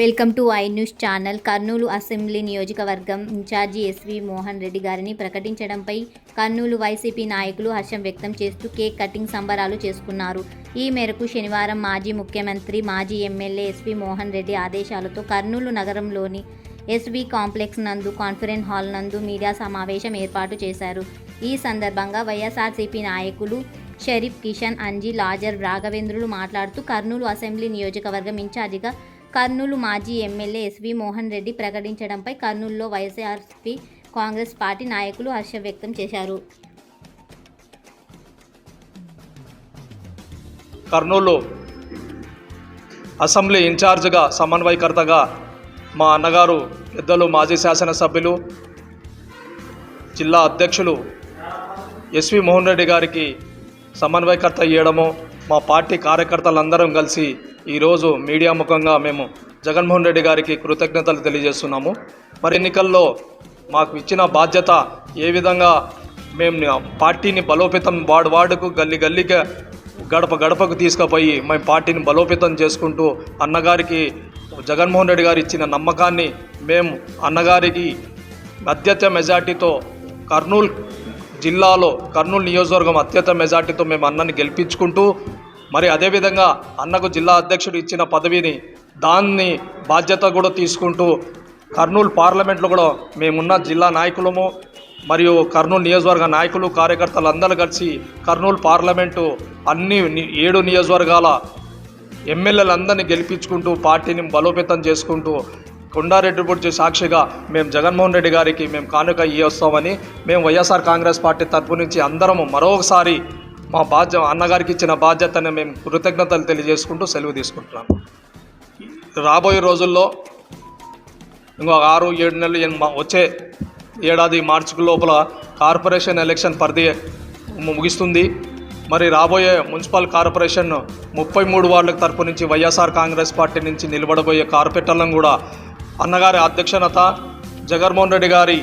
Welcome to I news channel. Kurnool assembly నియోజకవర్గం incharge SV Mohan Reddy గారిని ప్రకటించడంపై కర్నూలు వైసీపీ నాయకులు హర్షం వ్యక్తం చేస్తూ కేక్ కటింగ్ సంబరాలు చేసుకున్నారు. ఈ మేరకు శనివారం మాజీ ముఖ్యమంత్రి మాజీ ఎమ్మెల్యే ఎస్వి మోహన్ రెడ్డి ఆదేశాలతో కర్నూలు నగరంలోని ఎస్వి కాంప్లెక్స్ నందు కాన్ఫరెన్స్ హాల్ నందు మీడియా సమావేశం ఏర్పాటు చేశారు. ఈ సందర్భంగా వైఎస్ఆర్సీపీ నాయకులు షరీఫ్ కిషన్ అంజీ లాజర్ రాఘవేంద్రులు మాట్లాడుతూ కర్నూలు అసెంబ్లీ నియోజకవర్గం ఇన్ఛార్జిగా కర్నూలు మాజీ ఎమ్మెల్యే ఎస్వి మోహన్ రెడ్డి ప్రకటించడంపై కర్నూలులో వైఎస్ఆర్సీపీ కాంగ్రెస్ పార్టీ నాయకులు హర్షం వ్యక్తం చేశారు. కర్నూలు అసెంబ్లీ ఇన్ఛార్జ్గా సమన్వయకర్తగా మా అన్నగారు పెద్దలు మాజీ శాసనసభ్యులు జిల్లా అధ్యక్షులు ఎస్వి మోహన్ రెడ్డి గారికి సమన్వయకర్త ఇవ్వడము మా పార్టీ కార్యకర్తలందరం కలిసి ఈరోజు మీడియా ముఖంగా మేము జగన్మోహన్ రెడ్డి గారికి కృతజ్ఞతలు తెలియజేస్తున్నాము. మరి ఎన్నికల్లో మాకు ఇచ్చిన బాధ్యత ఏ విధంగా మేము పార్టీని బలోపేతం వాడు వార్డుకు గల్లి గల్లీకి గడప గడపకు తీసుకుపోయి మేము పార్టీని బలోపేతం చేసుకుంటూ అన్నగారికి జగన్మోహన్ రెడ్డి గారు ఇచ్చిన నమ్మకాన్ని మేము అన్నగారికి అత్యత మెజార్టీతో కర్నూలు జిల్లాలో కర్నూలు నియోజకవర్గం అత్యత మెజార్టీతో మేము అన్నని గెలిపించుకుంటూ మరి అదేవిధంగా అన్నకు జిల్లా అధ్యక్షుడు ఇచ్చిన పదవిని దాన్ని బాధ్యత కూడా తీసుకుంటూ కర్నూలు పార్లమెంట్లో కూడా మేమున్న జిల్లా నాయకులము మరియు కర్నూలు నియోజకవర్గ నాయకులు కార్యకర్తలు అందరూ కలిసి కర్నూలు పార్లమెంటు అన్ని ఏడు నియోజకవర్గాల ఎమ్మెల్యేలందరినీ గెలిపించుకుంటూ పార్టీని బలోపేతం చేసుకుంటూ కొండారెడ్డి పూర్తి సాక్షిగా మేము జగన్మోహన్ రెడ్డి గారికి మేము కానుక ఇవ్వస్తామని మేము వైఎస్ఆర్ కాంగ్రెస్ పార్టీ తరపు నుంచి అందరము మరొకసారి మా బాధ్యత అన్నగారికి ఇచ్చిన బాధ్యతను మేము కృతజ్ఞతలు తెలియజేసుకుంటూ సెలవు తీసుకుంటున్నాం. రాబోయే రోజుల్లో ఇంకో ఆరు ఏడు నెలలు వచ్చే ఏడాది మార్చి లోపల కార్పొరేషన్ ఎలక్షన్ పరిధి ముగిస్తుంది. మరి రాబోయే మున్సిపల్ కార్పొరేషన్ ముప్పై మూడు వార్డుల తరపు నుంచి వైఎస్ఆర్ కాంగ్రెస్ పార్టీ నుంచి నిలబడబోయే కార్పొరేటర్లను కూడా అన్నగారి అధ్యక్షత జగన్మోహన్ రెడ్డి గారి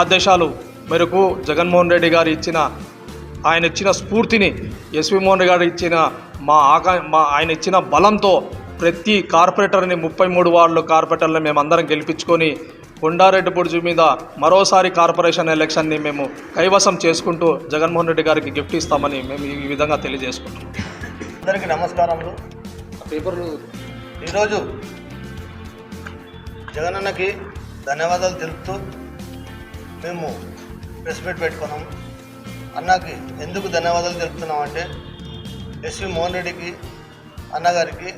ఆదేశాలు మేరకు జగన్మోహన్ రెడ్డి గారు ఇచ్చిన ఆయన ఇచ్చిన స్ఫూర్తిని ఎస్వి మోహన్ రెడ్డి గారు ఇచ్చిన మా ఆకా మా ఆయన ఇచ్చిన బలంతో ప్రతి కార్పొరేటర్ని ముప్పై మూడు వార్డులు కార్పొరేటర్ని మేము అందరం గెలిపించుకొని కొండారెడ్డి బుర్జు మీద మరోసారి కార్పొరేషన్ ఎలక్షన్ని మేము కైవసం చేసుకుంటూ జగన్మోహన్ రెడ్డి గారికి గిఫ్ట్ ఇస్తామని మేము ఈ విధంగా తెలియజేసుకుంటాం అందరికీ నమస్కారములు. పేపర్లు. ఈరోజు జగనన్నకి ధన్యవాదాలు తెలుపుతూ మేము ప్రెస్ మీట్ పెట్టుకున్నాం. అన్నకి ఎందుకు ధన్యవాదాలు తెలుపుతున్నాం అంటే ఎస్వి మోహన్ రెడ్డికి అన్నగారికి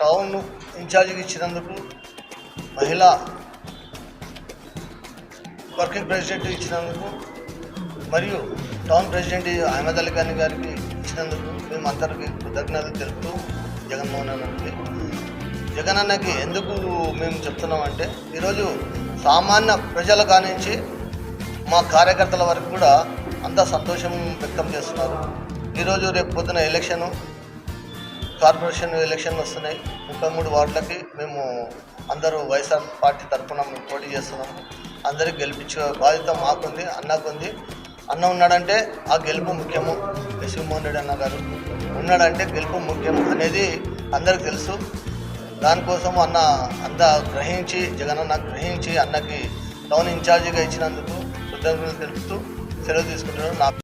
టౌన్ ఇన్ఛార్జికి ఇచ్చినందుకు మహిళా వర్కింగ్ ప్రెసిడెంట్ ఇచ్చినందుకు మరియు టౌన్ ప్రెసిడెంట్ అహ్మద్ అలీ ఖాన్ గారికి ఇచ్చినందుకు మేము అందరికీ కృతజ్ఞతలు తెలుపుతూ జగన్మోహన్ అన్నకి జగన్ అన్నకి ఎందుకు మేము చెప్తున్నామంటే ఈరోజు సామాన్య ప్రజల కానించి మా కార్యకర్తల వరకు కూడా అంత సంతోషం వ్యక్తం చేస్తున్నారు. ఈరోజు రేపు పొద్దున ఎలక్షను కార్పొరేషన్ ఎలక్షన్లు వస్తున్నాయి. ముప్పై మూడు వార్డులకి మేము అందరూ వైఎస్ఆర్ పార్టీ తరఫున మేము పోటీ చేస్తున్నాము అందరికి గెలిపించే బాధ్యత మాకుంది అన్నకుంది. అన్న ఉన్నాడంటే ఆ గెలుపు ముఖ్యము. జగన్మోహన్ రెడ్డి అన్న గారు ఉన్నాడంటే గెలుపు ముఖ్యం అనేది అందరికి తెలుసు. దానికోసం అన్న అంత గ్రహించి జగన్ అన్న గ్రహించి అన్నకి టౌన్ ఇన్ఛార్జిగా ఇచ్చినందుకు కృతజ్ఞతలు తెలుపుతూ సెలవు తీసుకుంటున్నాను. నా